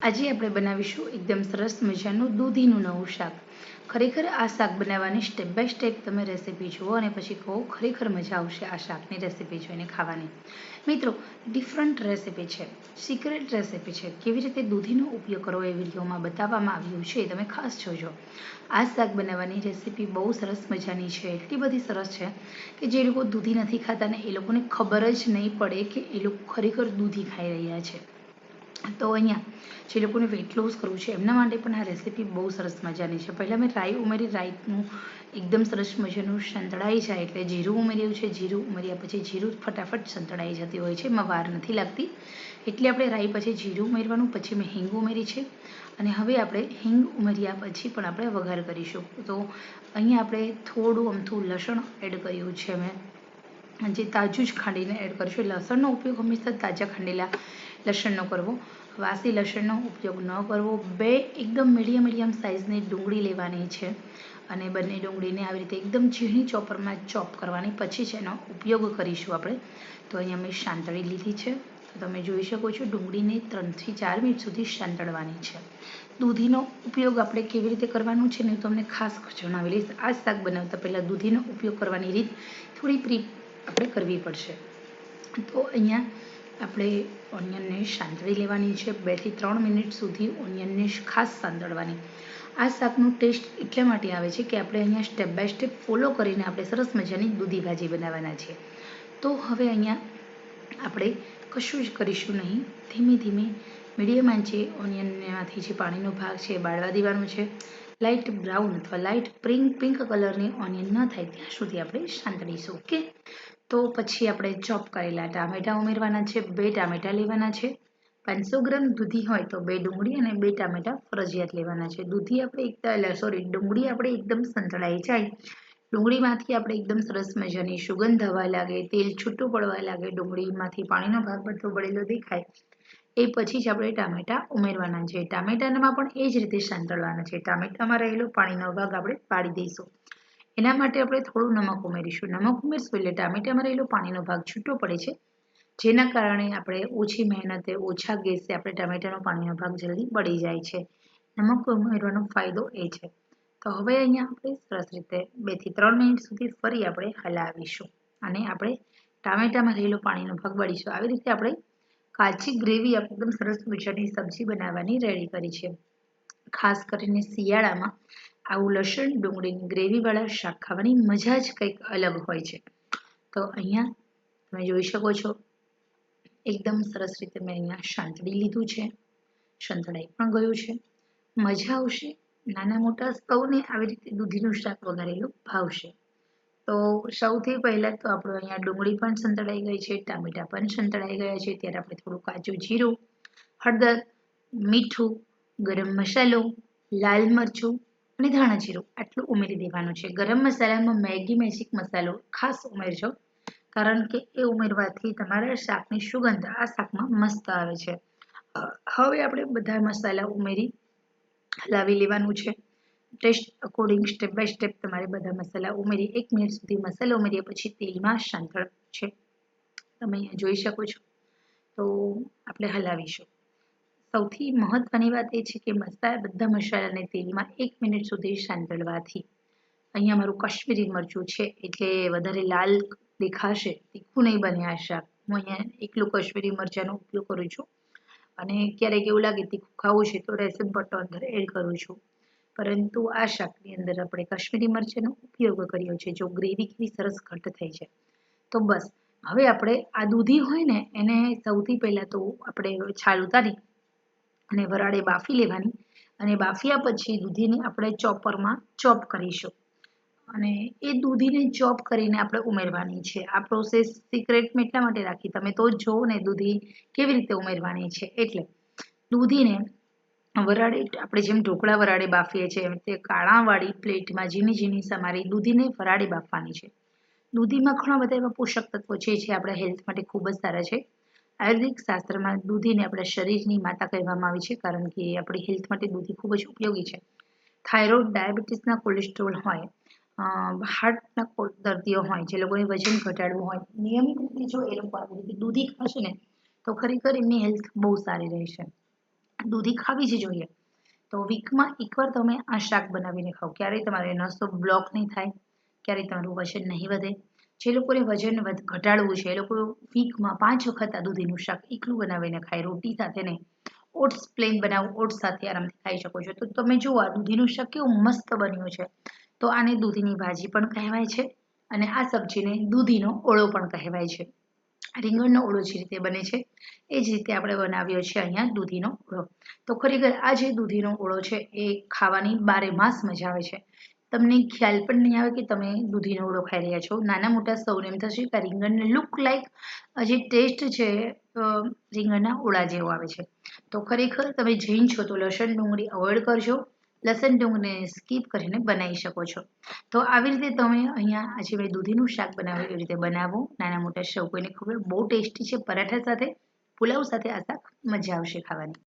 આજે આપણે બનાવીશું એકદમ સરસ મજાનું દૂધીનું નવું શાક. ખરેખર આ શાક બનાવવાની સ્ટેપ બાય સ્ટેપ તમે રેસીપી જુઓ અને પછી કહો, ખરેખર મજા આવશે આ શાકની રેસીપી જોઈને ખાવાની. મિત્રો ડિફરન્ટ રેસીપી છે સિક્રેટ રેસીપી છે. કેવી રીતે દૂધીનો ઉપયોગ કરવો એ વિડીયોમાં બતાવવામાં આવ્યું છે તમે ખાસ જોજો. આ શાક બનાવવાની રેસીપી બહુ સરસ મજાની છે, એટલી બધી સરસ છે કે જે લોકો દૂધી નથી ખાતા ને એ લોકોને ખબર જ નહીં પડે કે એ લોકો ખરેખર દૂધી ખાઈ રહ્યા છે. તો અહીંયા જે લોકોને વેટ લોસ કરવું છે, એમના માટે પણ આ રેસીપી બહુ સરસ મજાની છે. પહેલાં મેં રાઈ ઉમેરી, રાઈનું એકદમ સરસ મજાનું સંતળાઈ જાય એટલે જીરું ઉમેર્યું છે. જીરું ઉમેર્યા પછી જીરું ફટાફટ સંતળાઈ જતી હોય છે, એમાં વાર નથી લાગતી. એટલે આપણે રાઈ પછી જીરું ઉમેરવાનું, પછી મેં હિંગ ઉમેરી છે. અને હવે આપણે હિંગ ઉમેર્યા પછી પણ આપણે વઘાર કરીશું. તો અહીંયા આપણે થોડું અમથું લસણ એડ કર્યું છે મેં. જે તાજું જ ખાંડીને એડ કરીશું. લસણનો ઉપયોગ હંમેશા તાજા ખાંડેલા લસણનો કરવો. વાસી લસણનો ઉપયોગ ન કરવો. બે એકદમ મીડિયમ મીડિયમ સાઇઝની ડુંગળી લેવાની છે અને બંને ડુંગળીને આવી રીતે એકદમ ઝીણી ચોપરમાં ચોપ કરવાની. પછી જ એનો ઉપયોગ કરીશું આપણે. તો અહીંયા મેં શાંતળી લીધી છે. તો તમે જોઈ શકો છો ડુંગળીને ત્રણથી ચાર મિનિટ સુધી શાંતળવાની છે. દૂધીનો ઉપયોગ આપણે કેવી રીતે કરવાનું છે ને તમને ખાસ જણાવી લઈશ. આ શાક બનાવતા પહેલાં દૂધીનો ઉપયોગ કરવાની રીત થોડી પ્રી આપણે કરવી પડશે. તો અહીંયા આપણે ઓનિયનને સાંતળી લેવાની છે. બેથી ત્રણ મિનિટ સુધી ઓનિયનને ખાસ સાંતળવાની. આ શાકનું ટેસ્ટ એટલા માટે આવે છે કે આપણે અહીંયા સ્ટેપ બાય સ્ટેપ ફોલો કરીને આપણે સરસ મજાની દૂધી ભાજી બનાવવાના છે. તો હવે અહીંયા આપણે કશું જ કરીશું નહીં. ધીમે ધીમે મીડિયમ આંચે ઓનિયનમાંથી જે પાણીનો ભાગ છે બાળવા દેવાનો છે. લાઇટ બ્રાઉન અથવા લાઇટ પિંક પિંક કલરની ઓનિયન ન થાય ત્યાં સુધી આપણે સાંતળીશું ઓકે? તો પછી આપણે ચોપ કરેલા ટામેટા ઉમેરવાના છે, બે ટામેટા લેવાના છે. પાંચસો ગ્રામ દૂધી હોય તો બે ડુંગળી અને બે ટામેટા ફરજિયાત લેવાના છે. દૂધી આપણે એકદમ સોરી ડુંગળી આપણે એકદમ સંતળાઈ જાય. ડુંગળીમાંથી આપણે એકદમ સરસ મજાની સુગંધ હવા લાગે, તેલ છૂટું પડવા લાગે, ડુંગળીમાંથી પાણીનો ભાગ પડતો પડેલો દેખાય. એ પછી જ આપણે ટામેટા ઉમેરવાના છે. ટામેટામાં પણ એ જ રીતે સાંતળવાના છે. ટામેટામાં રહેલો પાણીનો ભાગ આપણે પાડી દઈશું. એના માટે આપણે થોડું નમક ઉમેરીશું. નમક ઉમેરશું એટલે ટામેટામાં રહેલો પાણીનો ભાગ છૂટો પડે છે. જેના કારણે આપણે ઓછી મહેનતે ઓછા ગેસે આપણે ટામેટાનો પાણીનો ભાગ જલ્દી બળી જાય છે. નમક ઉમેરવાનો ફાયદો એ છે. તો હવે અહીંયા આપણે સરસ રીતે બેથી ત્રણ મિનિટ સુધી ફરી આપણે હલાવીશું. અને આપણે ટામેટામાં રહેલો પાણીનો ભાગ બળીશું. આવી રીતે આપણે કાચી ગ્રેવી એકદમ સરસ મજાની સબ્જી બનાવવાની રેડી કરી છે. ખાસ કરીને શિયાળામાં આવું લસણ, ડુંગળીની ગ્રેવીવાળા શાક ખાવાની મજા જ કંઈક અલગ હોય છે. તો અહીંયા તમે જોઈ શકો છો, એકદમ સરસ રીતે મેં અહીંયા શાંતળી લીધું છે. સંતળાઈ પણ ગયું છે. મજા આવશે. નાના મોટા સૌને આવી રીતે દૂધીનું શાક વઘારેલું ભાવશે. તો સૌથી પહેલાં તો આપણું અહીંયા ડુંગળી પણ સંતળાઈ ગઈ છે, ટામેટા પણ સંતળાઈ ગયા છે, ત્યારે આપણે થોડું કાચું જીરું, હળદર, મીઠું, ગરમ મસાલો, લાલ મરચું અને ધાણા જીરું આટલું ઉમેરી દેવાનું છે. ગરમ મસાલામાં મેગી, મેજિક મસાલો ખાસ ઉમેરજો, કારણ કે એ ઉમેરવાથી તમારા શાકની સુગંધ આ શાકમાં મસ્ત આવે છે. હવે આપણે બધા મસાલા ઉમેરી હલાવી લેવાનું છે. Taste according step by step તમારે બધા મસાલા ઉમેરી, એક મિનિટ સુધી મસાલા ઉમેર્યા પછી તેલમાં શાંતળ છે. તમે અહીંયા જોઈ શકો છો. તો આપણે હલાવીશું. સૌથી મહત્વની વાત એ છે કે મસાલા બધા મસાલાને તેલમાં એક મિનિટ સુધી સાંતળવાથી. અહીંયા મારું કાશ્મીરી મરચું છે, એટલે વધારે લાલ દેખાશે, તીખું નહીં બને આ શાક હું અહીંયા એકલું કાશ્મીરી મરચાંનો ઉપયોગ કરું છું. અને ક્યારેક એવું લાગે તીખું ખાવું છે, તો રેસીપ પટ્ટો અંદર એડ કરું છું. પરંતુ આ શાકની અંદર આપણે કાશ્મીરી મરચાંનો ઉપયોગ કર્યો છે, જો ગ્રેવી કેવી સરસ ઘટ થઈ છે તો બસ, હવે આપણે આ દૂધી હોય ને, એને સૌથી પહેલાં તો આપણે છાલ ઉતારી અને વરાળે બાફી લેવાની અને બાફ્યા પછી દૂધીને આપણે ચોપરમાં ચોપ કરીશું. અને એ દૂધીને ચોપ કરીને આપણે ઉમેરવાની છે. આ પ્રોસેસ સિક્રેટ મેં એટલા માટે રાખી. તમે તો જ જોવો ને દૂધી કેવી રીતે ઉમેરવાની છે. એટલે દૂધીને વરાળે, આપણે જેમ ઢોકળા વરાળે બાફીએ છીએ, એમ તે કાળાવાળી પ્લેટમાં ઝીણી ઝીણી સમારી દૂધીને વરાળે બાફવાની છે. દૂધીમાં ઘણા બધા એવા પોષક તત્વો છે જે આપણા હેલ્થ માટે ખૂબ જ સારા છે. આયુર્વેદિક શાસ્ત્રમાં દૂધીને આપણા શરીરની માતા કહેવામાં આવે છે, કારણ કે આપણી હેલ્થ માટે દૂધી ખૂબ જ ઉપયોગી છે. થાઇરોઇડ, ડાયાબિટીસના કોલેસ્ટ્રોલ હોય હાર્ટના દર્દીઓ હોય, જે લોકોને વજન ઘટાડવું હોય, નિયમિત રીતે જો એ લોકો આવી દૂધી ખાશે ને, તો ખરેખર એમની હેલ્થ બહુ સારી રહેશે. દૂધી ખાવી જ જોઈએ. તો વીકમાં એકવાર તમે આ શાક બનાવીને ખાઓ. ક્યારેય તમારે નસો બ્લોક નહીં થાય, ક્યારેય તમારું વજન નહીં વધે. જે લોકોને વજન વધ, ઘટાડવું છે, એ લોકો વીકમાં પાંચ વખત આ દૂધીનું શાક એકલું બનાવીને ખાય. રોટી સાથે નહીં. ઓટ્સ પ્લેન બનાવો, ઓટ્સ સાથે આરામથી ખાઈ શકો છો. તો તમે જુઓ, આ દૂધીનું શાક કેવું મસ્ત બન્યું છે. તો આને દૂધીની ભાજી પણ કહેવાય છે અને આ સબ્જીને દૂધીનો ઓળો પણ કહેવાય છે. રીંગણનો ઓળો જે રીતે બને છે, એ જ રીતે આપણે બનાવ્યો છે અહીંયા દૂધીનો ઓળો. તો ખરેખર આ જે દૂધીનો ઓળો છે, એ ખાવાની બારે માસ મજા આવે છે. તમને ખ્યાલ પણ નહીં આવે કે તમે દૂધીનો ઓળો ખાઈ રહ્યા છો. નાના મોટા સૌને એમ થશે કે રીંગણને લુક લાઈક જે ટેસ્ટ છે રીંગણના ઓળા જેવો આવે છે. તો ખરેખર તમે જૈન છો તો લસણ ડુંગળી અવોઇડ કરજો. લસણ ડુંગને સ્કીપ કરીને બનાવી શકો છો. તો આવી રીતે તમે અહીંયા આજે મેં દૂધીનું શાક બનાવ્યું એવી રીતે બનાવો. નાના મોટા સૌ કોઈને ખૂબ બહુ ટેસ્ટી છે, પરાઠા સાથે, પુલાવ સાથે આ શાક મજા આવશે ખાવાની.